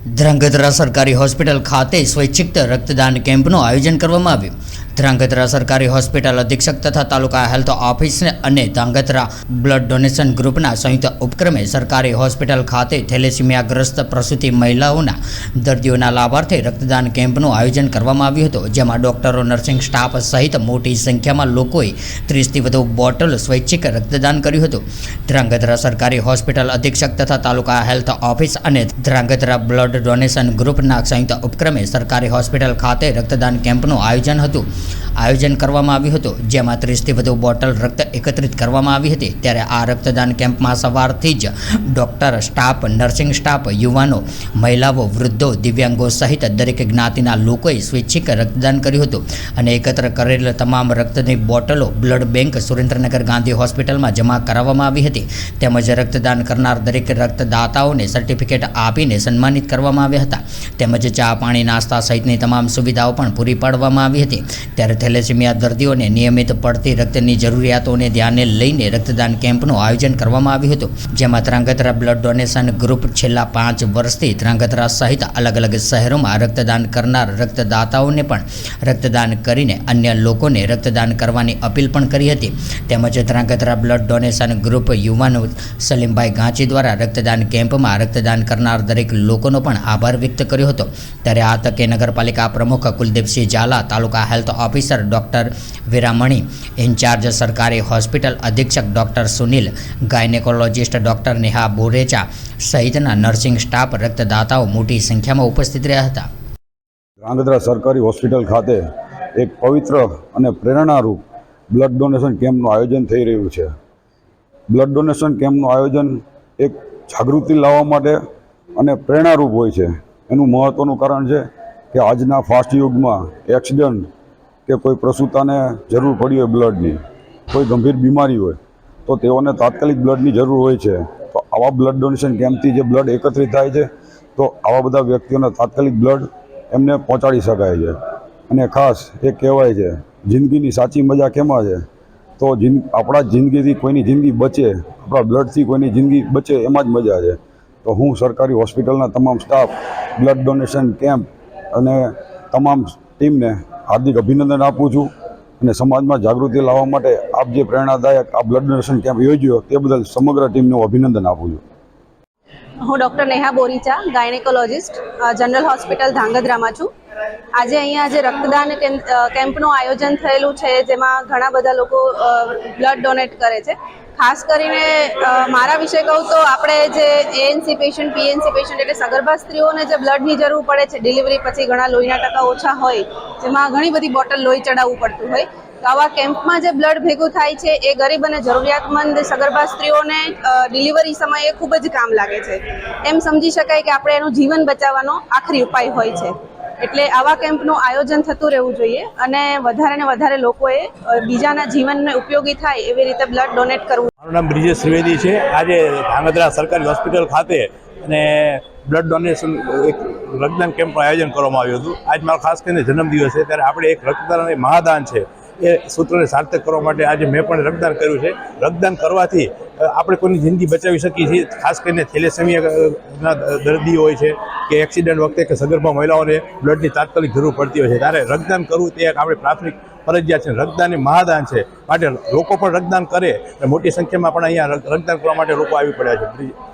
ધ્રાંગધ્રા સરકારી હોસ્પિટલ ખાતે સ્વૈચ્છિક રક્તદાન કેમ્પનું આયોજન કરવામાં આવ્યું. ધ્રાંગધ્રા સરકારી હોસ્પિટલ અધિક્ષક તથા તાલુકા હેલ્થ ઓફિસ અને ધ્રાંગધ્રા બ્લડ ડોનેશન ગ્રુપના સંયુક્ત ઉપક્રમે સરકારી હોસ્પિટલ ખાતે થેલેસીમિયાગ્રસ્ત પ્રસૂતિ મહિલાઓના દર્દીઓના લાભાર્થે રક્તદાન કેમ્પનું આયોજન કરવામાં આવ્યું હતું, જેમાં ડોક્ટરો, નર્સિંગ સ્ટાફ સહિત મોટી સંખ્યામાં લોકોએ ત્રીસથી વધુ બોટલ સ્વૈચ્છિક રક્તદાન કર્યું હતું. ધ્રાંગધ્રા સરકારી હોસ્પિટલ અધિક્ષક તથા તાલુકા હેલ્થ ઓફિસ અને ધ્રાંગધ્રા બ્લડ ડોનેશન ગ્રુપના સંયુક્ત ઉપક્રમે સરકારી હોસ્પિટલ ખાતે રક્તદાન કેમ્પનું આયોજન હતું. આયોજન કરવામાં આવ્યું હતું. જેમાં ત્રીસથી વધુ બોટલ રક્ત એકત્રિત કરવામાં આવી હતી. ત્યારે આ રક્તદાન કેમ્પમાં સવારથી જ ડૉક્ટર સ્ટાફ, નર્સિંગ સ્ટાફ, યુવાનો, મહિલાઓ, વૃદ્ધો, દિવ્યાંગો સહિત દરેક જ્ઞાતિના લોકોએ સ્વૈચ્છિક રક્તદાન કર્યું હતું અને એકત્ર કરેલ તમામ રક્તની બોટલો બ્લડ બેંક સુરેન્દ્રનગર ગાંધી હોસ્પિટલમાં જમા કરાવવામાં આવી હતી. તેમજ રક્તદાન કરનાર દરેક રક્તદાતાઓને સર્ટિફિકેટ આપીને સન્માનિત કરવામાં આવ્યા હતા. તેમજ ચા, પાણી, નાસ્તા સહિતની તમામ સુવિધાઓ પણ પૂરી પાડવામાં આવી હતી. ત્યારે થેલેસીમિયા દર્દીઓને નિયમિત પડતી રક્તની જરૂરિયાતોને ધ્યાને લઈને રક્તદાન કેમ્પનું આયોજન કરવામાં આવ્યું હતું. જેમાં ત્રાંગત્રા બ્લડ ડોનેશન ગ્રુપ છેલ્લા પાંચ વર્ષથી ત્રાંગધ્રા સહિત અલગ અલગ શહેરોમાં રક્તદાન કરનાર રક્તદાતાઓને પણ રક્તદાન કરીને અન્ય લોકોને રક્તદાન કરવાની અપીલ પણ કરી હતી. તેમજ ત્રાંગધ્રા બ્લડ ડોનેશન ગ્રુપ યુવાન સલીમભાઈ ગાંચી દ્વારા રક્તદાન કેમ્પમાં રક્તદાન કરનાર દરેક લોકોનો પણ આભાર વ્યક્ત કર્યો હતો. ત્યારે આ તકે નગરપાલિકા પ્રમુખ Kuldipsinh Zala, taluka health officer doctor Viramani, incharge સરકારી હોસ્પિટલ અધિક્ષક doctor Sunil, gynaecologist doctor Neha Borecha સહિતના નર્સિંગ સ્ટાફ રક્તદાતાઓ મોટી સંખ્યામાં ઉપસ્થિત રહ્યા હતા. ધ્રાંગધ્રા સરકારી હોસ્પિટલ ખાતે એક પવિત્ર અને પ્રેરણારૂપ બ્લડ ડોનેશન કેમ્પનું આયોજન થઈ રહ્યું છે. બ્લડ ડોનેશન કેમ્પનું આયોજન એક જાગૃતિ લાવવા માટે અને પ્રેરણારૂપ હોય છે. એનું મહત્ત્વનું કારણ છે કે આજના ફાસ્ટ યુગમાં એક્સિડન્ટ કે કોઈ પ્રસૂતાને જરૂર પડી હોય બ્લડની, કોઈ ગંભીર બીમારી હોય, તો તેઓને તાત્કાલિક બ્લડની જરૂર હોય છે. તો આવા બ્લડ ડોનેશન કેમ્પથી જે બ્લડ એકત્રિત થાય છે, તો આવા બધા વ્યક્તિઓને તાત્કાલિક બ્લડ એમને પહોંચાડી શકાય છે. અને ખાસ એ કહેવાય છે, જિંદગીની સાચી મજા કેમાં છે? તો જિંદ, આપણા જિંદગીથી કોઈની જિંદગી બચે, આપણા બ્લડથી કોઈની જિંદગી બચે, એમાં જ મજા છે. તો હું સરકારી હોસ્પિટલના તમામ સ્ટાફ, બ્લડ ડોનેશન કેમ્પ અને તમામ ટીમને હાર્દિક અભિનંદન આપું છું અને સમાજમાં જાગૃતિ લાવવા માટે આપ જે પ્રેરણાદાયક આ બ્લડ ડોનેશન કેમ્પ યોજ્યો તે બદલ સમગ્ર ટીમને હું અભિનંદન આપું છું. હું doctor Neha Boricha, gynaecologist general hospital ધાંગધ્રામાં છું. આજે અહીંયા જે રક્તદાન કેમ- કેમ્પનું આયોજન થયેલું છે, જેમાં ઘણા બધા લોકો બ્લડ ડોનેટ કરે છે. ખાસ કરીને મારા વિશે કહું તો આપણે જે એએનસી પેશન્ટ પીએનસી પેશન્ટ એટલે સગર્ભા સ્ત્રીઓને જે બ્લડની જરૂર પડે છે ડિલિવરી પછી ઘણા લોહીના ટકા ઓછા હોય, જેમાં ઘણી બધી બોટલ લોહી ચડાવવું પડતું હોય, તો આવા કેમ્પમાં જે બ્લડ ભેગું થાય છે, એ ગરીબ અને જરૂરિયાતમંદ સગર્ભા સ્ત્રીઓને ડિલિવરી સમયે ખૂબ જ કામ લાગે છે. એમ સમજી શકાય કે આપણે એનું જીવન બચાવવાનો આખરી ઉપાય હોય છે. એટલે આવા કેમ્પનું આયોજન થતું રહેવું જોઈએ અને વધારે ને વધારે લોકોએ બીજાના જીવનને ઉપયોગી થાય એવી રીતે બ્લડ ડોનેટ કરવું. મારું નામ બ્રિજેશ ત્રિવેદી છે. આજે ધાંગધ્રા સરકારી હોસ્પિટલ ખાતે અને બ્લડ ડોનેશન એક રક્તદાન કેમ્પનું આયોજન કરવામાં આવ્યું હતું. આજ મારો ખાસ કરીને જન્મદિવસ છે. ત્યારે આપણે એક રક્તદાન અને મહાદાન છે. એ સૂત્રને સાર્થક કરવા માટે આજે મેં પણ રક્તદાન કર્યું છે. રક્તદાન કરવાથી આપણે કોઈની જિંદગી બચાવી શકીએ છીએ. ખાસ કરીને થેલેસેમિયાના દર્દીઓ હોય છે. કે એક્સિડન્ટ વખતે કે સગર્ભા મહિલાઓને બ્લડની તાત્કાલિક જરૂર પડતી હોય છે. ત્યારે રક્તદાન કરવું તે એક આપણી પ્રાથમિક ફરજિયાત છે. રક્તદાન એ મહાદાન છે. માટે લોકો પણ રક્તદાન કરે. મોટી સંખ્યામાં પણ અહીંયા રક્તદાન કરવા માટે લોકો આવી પડ્યા છે.